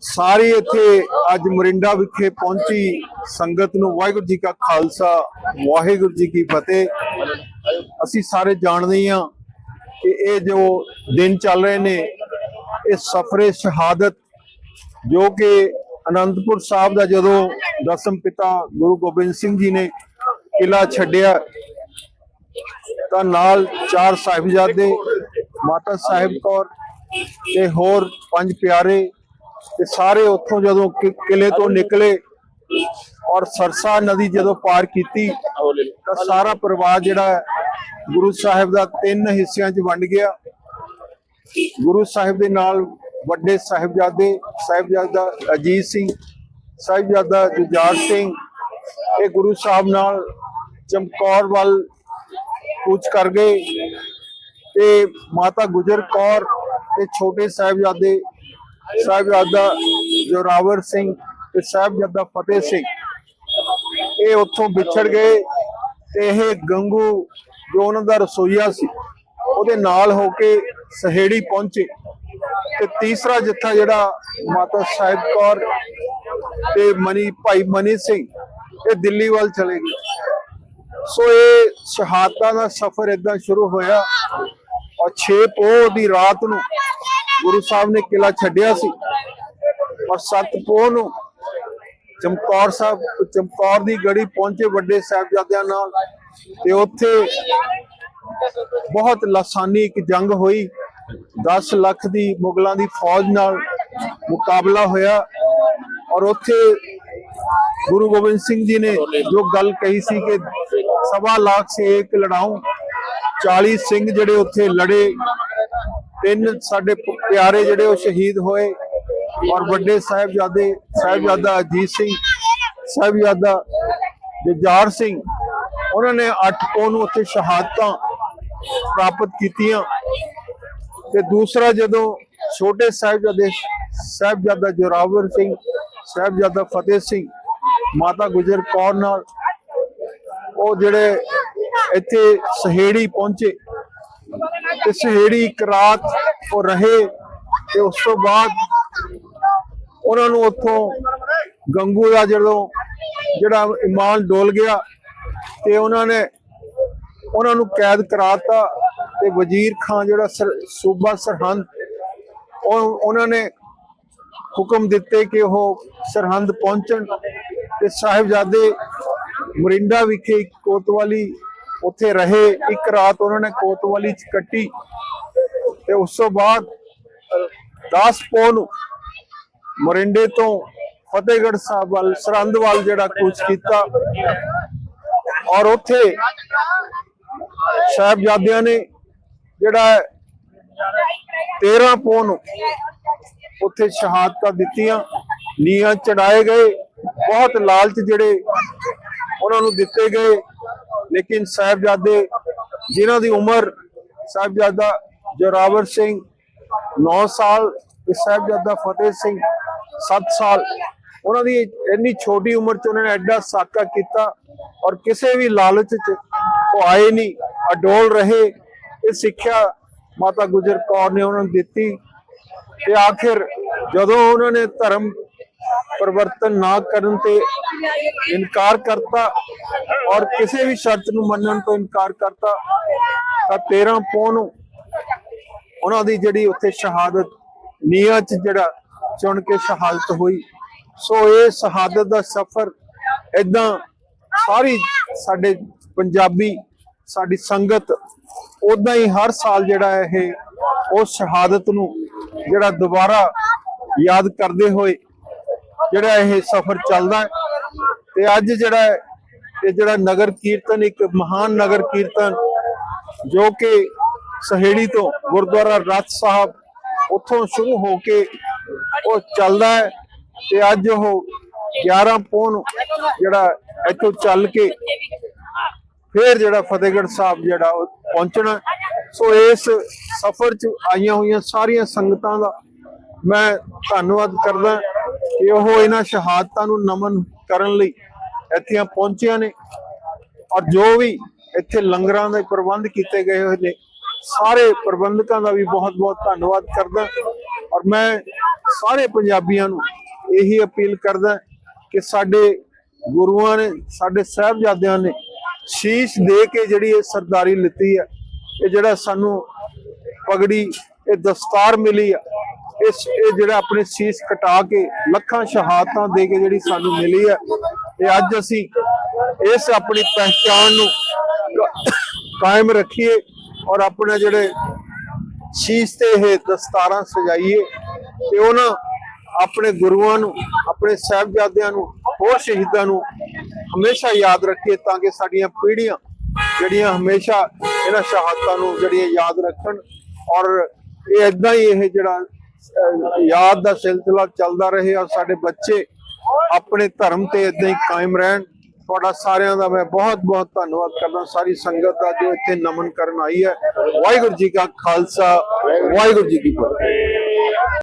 ਸਾਰੀ ਇੱਥੇ ਅੱਜ ਮਰਿੰਡਾ ਵਿਖੇ ਪਹੁੰਚੀ ਸੰਗਤ ਨੂੰ ਵਾਹਿਗੁਰੂ ਜੀ ਕਾ ਖਾਲਸਾ, ਵਾਹਿਗੁਰੂ ਜੀ ਕੀ ਫਤਿਹ। ਅਸੀਂ ਸਾਰੇ ਜਾਣਦੇ ਹਾਂ ਕਿ ਇਹ ਜੋ ਦਿਨ ਚੱਲ ਰਹੇ ਨੇ, ਇਹ ਸਫਰੇ ਸ਼ਹਾਦਤ ਜੋ ਕਿ ਅਨੰਦਪੁਰ ਸਾਹਿਬ ਦਾ ਜਦੋਂ ਦਸਮ ਪਿਤਾ ਗੁਰੂ ਗੋਬਿੰਦ ਸਿੰਘ ਜੀ ਨੇ ਕਿਲਾ ਛੱਡਿਆ ਤਾਂ ਨਾਲ ਚਾਰ ਸਾਹਿਬਜ਼ਾਦੇ ਮਾਤਾ ਸਾਹਿਬ ਕੌਰ ਤੇ ਹੋਰ ਪੰਜ ਪਿਆਰੇ ਤੇ ਸਾਰੇ ਉੱਥੋਂ ਜਦੋਂ ਕਿ- ਕਿਲੇ ਤੋਂ ਨਿਕਲੇ ਔਰ ਸਰਸਾ ਨਦੀ ਜਦੋਂ ਪਾਰ ਕੀਤੀ ਤਾਂ ਸਾਰਾ ਪਰਿਵਾਰ ਜਿਹੜਾ ਹੈ, ਗੁਰੂ ਸਾਹਿਬ ਦਾ ਤਿੰਨ ਹਿੱਸਿਆਂ 'ਚ ਵੰਡ ਗਿਆ। ਗੁਰੂ ਸਾਹਿਬ ਦੇ ਨਾਲ ਵੱਡੇ ਸਾਹਿਬਜ਼ਾਦੇ ਸਾਹਿਬਜ਼ਾਦਾ ਅਜੀਤ ਸਿੰਘ ਸਾਹਿਬਜ਼ਾਦਾ ਜੁਝਾਰ ਸਿੰਘ ਇਹ ਗੁਰੂ ਸਾਹਿਬ ਨਾਲ ਚਮਕੌਰ ਵੱਲ ਕੂਚ ਕਰ ਗਏ ਤੇ ਮਾਤਾ ਗੁਜਰ ਕੌਰ ਤੇ ਛੋਟੇ ਸਾਹਿਬਜ਼ਾਦੇ ਸਾਹਿਬਜ਼ਾਦਾ ਜੋਰਾਵਰ ਸਿੰਘ ਤੇ ਸਾਹਿਬਜ਼ਾਦਾ ਫਤਿਹ ਸਿੰਘ, ਇਹ ਉੱਥੋਂ ਵਿਛੜ ਗਏ ਤੇ ਇਹ ਗੰਗੂ ਜੋ ਉਹਨਾਂ ਦਾ ਰਸੋਈਆ ਸੀ, ਉਹਦੇ ਨਾਲ ਹੋ ਕੇ ਸਹੇੜੀ ਪਹੁੰਚੇ ਤੇ ਤੀਸਰਾ ਜੱਥਾ ਜਿਹੜਾ ਮਾਤਾ ਸਾਹਿਬ ਕੌਰ ਤੇ ਮਨੀ, ਭਾਈ ਮਨੀ ਸਿੰਘ, ਇਹ ਦਿੱਲੀ ਵੱਲ ਚਲੇ ਗਏ। ਸੋ ਇਹ ਸ਼ਹਾਦਤਾਂ ਦਾ ਸਫ਼ਰ ਇਦਾਂ ਸ਼ੁਰੂ ਹੋਇਆ ਔਰ 6 ਪੋਹ ਦੀ ਰਾਤ ਨੂੰ ਗੁਰੂ ਸਾਹਿਬ ਨੇ ਕਿਲਾ ਛੱਡਿਆ ਸੀ ਔਰ 7 ਪੋਹ ਨੂੰ ਚਮਕੌਰ ਸਾਹਿਬ, ਚਮਕੌਰ ਦੀ ਗੜੀ ਪਹੁੰਚੇ ਵੱਡੇ ਸਾਹਿਬਜ਼ਾਦਿਆਂ ਨਾਲ ਤੇ ਉੱਥੇ ਬਹੁਤ ਲਾਸਾਨੀ ਇੱਕ ਜੰਗ ਹੋਈ। 10 ਲੱਖ ਦੀ ਮੁਗਲਾਂ ਦੀ ਫੌਜ ਨਾਲ ਮੁਕਾਬਲਾ ਹੋਇਆ ਔਰ ਉੱਥੇ ਗੁਰੂ ਗੋਬਿੰਦ ਸਿੰਘ ਜੀ ਨੇ ਜੋ ਗੱਲ ਕਹੀ ਸੀ ਕਿ ਸਵਾ ਲੱਖ ਸੇ ਇੱਕ ਲੜਾਉ 40 ਸਿੰਘ ਜਿਹੜੇ ਉੱਥੇ ਲੜੇ। ਤਿੰਨ ਸਾਡੇ ਪਿਆਰੇ ਜਿਹੜੇ ਉਹ ਸ਼ਹੀਦ ਹੋਏ। ਔਰ ਵੱਡੇ ਸਾਹਿਬਜ਼ਾਦੇ, ਸਾਹਿਬਜ਼ਾਦਾ ਅਜੀਤ ਸਿੰਘ, ਸਾਹਿਬਜ਼ਾਦਾ ਜਜਾਰ ਸਿੰਘ, ਉਹਨਾਂ ਨੇ 8 ਪੋ ਨੂੰ ਉੱਥੇ ਸ਼ਹਾਦਤਾਂ ਪ੍ਰਾਪਤ ਕੀਤੀਆਂ। ਤੇ ਦੂਸਰਾ ਜਦੋਂ ਛੋਟੇ ਸਾਹਿਬਜ਼ਾਦੇ ਸਾਹਿਬਜ਼ਾਦਾ ਜੋਰਾਵਰ ਸਿੰਘ, ਸਾਹਿਬਜ਼ਾਦਾ ਫਤਿਹ ਸਿੰਘ, ਮਾਤਾ ਗੁਜਰ ਕੌਰ ਨਾਲ ਉਹ ਜਿਹੜੇ ਇੱਥੇ ਸਹੇੜੀ ਪਹੁੰਚੇ ਤੇ ਸਹੇੜੀ ਇੱਕ ਰਾਤ ਉਹ ਰਹੇ ਤੇ ਉਸ ਤੋਂ ਬਾਅਦ ਉਹਨਾਂ ਨੂੰ ਉੱਥੋਂ ਗੰਗੂ ਦਾ ਜਦੋਂ ਜਿਹੜਾ ਇਮਾਨ ਡੋਲ ਗਿਆ ਤੇ ਉਹਨਾਂ ਨੇ ਉਹਨਾਂ ਨੂੰ ਕੈਦ ਕਰਾਤਾ ਤੇ ਵਜ਼ੀਰ ਖਾਨ ਜਿਹੜਾ ਸਰ- ਸੂਬਾ ਸਰਹੰਦ ਉਹ ਉਹਨਾਂ ਨੇ ਹੁਕਮ ਦਿੱਤੇ ਕਿ ਉਹ ਸਰਹੰਦ ਪਹੁੰਚਣ ਤੇ ਸਾਹਿਬਜ਼ਾਦੇ ਮਰਿੰਡਾ ਵਿਖੇ ਇੱਕ ਕੋਤਵਾਲੀ ਉੱਥੇ ਰਹੇ। ਇੱਕ ਰਾਤ ਉਹਨਾਂ ਨੇ ਕੋਤਵਾਲੀ ਚ ਕੱਟੀ ਤੇ ਉਸ ਤੋਂ ਬਾਅਦ 10 ਪੋ ਨੂੰ ਮਰਿੰਡੇ ਤੋਂ ਫਤਿਹਗੜ੍ਹ ਸਾਹਿਬ ਵੱਲ, ਸਰਹੰਦ ਵੱਲ ਜਿਹੜਾ ਕੂਚ ਕੀਤਾ। ਔਰ ਉੱਥੇ ਸਾਹਿਬਜ਼ਾਦਿਆਂ ਨੇ ਜਿਹੜਾ ਹੈ 13 ਪੋ ਨੂੰ ਉੱਥੇ ਸ਼ਹਾਦਤਾਂ ਦਿੱਤੀਆਂ। ਨੀਆਂ ਚੜਾਏ ਗਏ। ਬਹੁਤ ਲਾਲਚ ਜਿਹੜੇ ਉਹਨਾਂ ਨੂੰ ਦਿੱਤੇ ਗਏ। ਲੇਕਿਨ ਸਾਹਿਬਜ਼ਾਦੇ ਜਿਨ੍ਹਾਂ ਦੀ ਉਮਰ ਸਾਹਿਬਜ਼ਾਦਾ ਜੋਰਾਵਰ ਸਿੰਘ 9 ਸਾਲ ਤੇ ਸਾਹਿਬਜ਼ਾਦਾ ਫਤਿਹ ਸਿੰਘ 7 ਸਾਲ, ਉਹਨਾਂ ਦੀ ਇੰਨੀ ਛੋਟੀ ਉਮਰ 'ਚ ਉਹਨਾਂ ਨੇ ਐਡਾ ਸਾਕਾ ਕੀਤਾ ਔਰ ਕਿਸੇ ਵੀ ਲਾਲਚ 'ਚ ਉਹ ਆਏ ਨਹੀਂ, ਅਡੋਲ ਰਹੇ। ਇਹ ਸਿੱਖਿਆ ਮਾਤਾ ਗੁਜਰ ਕੌਰ ਨੇ ਉਹਨਾਂ ਨੂੰ ਦਿੱਤੀ ਤੇ ਆਖਿਰ ਜਦੋਂ ਉਹਨਾਂ ਨੇ ਧਰਮ ਪਰਿਵਰਤਨ ਨਾ ਕਰਨ ਤੇ ਇਨਕਾਰ ਕਰਤਾ ਔਰ ਕਿਸੇ ਵੀ ਸ਼ਰਤ ਨੂੰ ਮੰਨਣ ਤੋਂ ਇਨਕਾਰ ਕਰਤਾ, ਤਾਂ 13 ਪੋਹ ਨੂੰ ਉਹਨਾਂ ਦੀ ਜਿਹੜੀ ਉੱਥੇ ਸ਼ਹਾਦਤ ਨੀਆਂ ਚ ਜਿਹੜਾ ਚੁਣ ਕੇ ਸ਼ਹਾਦਤ ਹੋਈ। ਸੋ ਇਹ ਸ਼ਹਾਦਤ ਦਾ ਸਫ਼ਰ ਇਦਾਂ ਸਾਰੀ ਸਾਡੇ ਪੰਜਾਬੀ, ਸਾਡੀ ਸੰਗਤ ਉਦਾਂ ਹੀ ਹਰ ਸਾਲ ਜਿਹੜਾ ਇਹ, ਉਸ ਸ਼ਹਾਦਤ ਨੂੰ ਜਿਹੜਾ ਦੁਬਾਰਾ ਯਾਦ ਕਰਦੇ ਹੋਏ ਜਿਹੜਾ ਇਹ ਸਫ਼ਰ ਚੱਲਦਾ ਹੈ। ਤੇ ਅੱਜ ਜਿਹੜਾ ਇਹ ਜਿਹੜਾ ਨਗਰ ਕੀਰਤਨ, ਇੱਕ ਮਹਾਨ ਨਗਰ ਕੀਰਤਨ, ਜੋ ਕਿ ਸਹੇੜੀ ਤੋਂ ਗੁਰਦੁਆਰਾ ਰਤ ਸਾਹਿਬ ਉੱਥੋਂ ਸ਼ੁਰੂ ਹੋ ਕੇ ਉਹ ਚੱਲਦਾ ਹੈ ਤੇ ਅੱਜ ਉਹ 11 ਪੌਣ ਜਿਹੜਾ ਇੱਥੋਂ ਚੱਲ ਕੇ ਫਿਰ ਜਿਹੜਾ ਫਤਿਹਗੜ੍ਹ ਸਾਹਿਬ ਜਿਹੜਾ ਉਹ ਪਹੁੰਚਣਾ ਸੋ ਇਸ ਸਫ਼ਰ 'ਚ ਆਈਆਂ ਹੋਈਆਂ ਸਾਰੀਆਂ ਸੰਗਤਾਂ ਦਾ ਮੈਂ ਧੰਨਵਾਦ ਕਰਦਾ ਕਿ ਉਹ ਇਹਨਾਂ ਸ਼ਹਾਦਤਾਂ ਨੂੰ ਨਮਨ ਕਰਨ ਲਈ ਇੱਥੇ ਪਹੁੰਚਿਆ ਨੇ। ਔਰ ਜੋ ਵੀ ਇੱਥੇ ਲੰਗਰਾਂ ਦੇ ਪ੍ਰਬੰਧ ਕੀਤੇ ਗਏ ਹੋਏ ਨੇ, ਸਾਰੇ ਪ੍ਰਬੰਧਕਾਂ ਦਾ ਵੀ ਬਹੁਤ-ਬਹੁਤ ਧੰਨਵਾਦ ਕਰਦਾ। ਔਰ ਮੈਂ ਸਾਰੇ ਪੰਜਾਬੀਆਂ ਨੂੰ ਇਹੀ ਅਪੀਲ ਕਰਦਾ ਕਿ ਸਾਡੇ ਗੁਰੂਆਂ ਨੇ, ਸਾਡੇ ਸਾਹਿਬਜ਼ਾਦਿਆਂ ਨੇ ਸ਼ੀਸ਼ ਦੇ ਕੇ ਜਿਹੜੀ ਇਹ ਸਰਦਾਰੀ ਲਿੱਤੀ ਹੈ ਇਹ ਜਿਹੜਾ ਸਾਨੂੰ ਪਗੜੀ, ਇਹ ਦਸਤਾਰ ਮਿਲੀ ਆ ਇਸ ਇਹ ਜਿਹੜਾ ਆਪਣੇ ਸੀਸ ਕਟਾ ਕੇ ਲੱਖਾਂ ਸ਼ਹਾਦਤਾਂ ਦੇ ਕੇ ਜਿਹੜੀ ਸਾਨੂੰ ਮਿਲੀ ਹੈ ਤੇ ਅੱਜ ਅਸੀਂ ਇਸ ਆਪਣੀ ਪਹਿਚਾਣ ਨੂੰ ਕਾਇਮ ਰੱਖੀਏ ਔਰ ਆਪਣੇ ਜਿਹੜੇ ਸ਼ੀਸ਼ ਤੇ ਇਹ ਦਸਤਾਰਾਂ ਸਜਾਈਏ ਤੇ ਉਹਨਾਂ ਆਪਣੇ ਗੁਰੂਆਂ ਨੂੰ, ਆਪਣੇ ਸਾਹਿਬਜ਼ਾਦਿਆਂ ਨੂੰ, ਹੋਰ ਸ਼ਹੀਦਾਂ ਨੂੰ ਹਮੇਸ਼ਾ ਯਾਦ ਰੱਖੀਏ ਤਾਂ ਕਿ ਸਾਡੀਆਂ ਪੀੜ੍ਹੀਆਂ ਜਿਹੜੀਆਂ ਹਮੇਸ਼ਾ ਇਹਨਾਂ ਸ਼ਹਾਦਤਾਂ ਨੂੰ ਜਿਹੜੀਆਂ ਯਾਦ ਰੱਖਣ ਔਰ ਇਹ ਇਦਾਂ ਹੀ ਇਹ ਜਿਹੜਾ ਯਾਦ ਦਾ ਸਿਲਸਿਲਾ ਚੱਲਦਾ ਰਹੇ ਔਰ ਸਾਡੇ ਬੱਚੇ ਆਪਣੇ ਧਰਮ ਤੇ ਇਦਾਂ ਹੀ ਕਾਇਮ ਰਹਿਣ। ਤੁਹਾਡਾ ਸਾਰਿਆਂ ਦਾ ਮੈਂ ਬਹੁਤ ਬਹੁਤ ਧੰਨਵਾਦ ਕਰਦਾ। ਸਾਰੀ ਸੰਗਤ ਦਾ ਜੋ ਇੱਥੇ ਨਮਨ ਕਰਨ ਆਈ ਹੈ। ਵਾਹਿਗੁਰੂ ਜੀ ਕਾ ਖਾਲਸਾ, ਵਾਹਿਗੁਰੂ ਜੀ ਕੀ ਫਤਿਹ।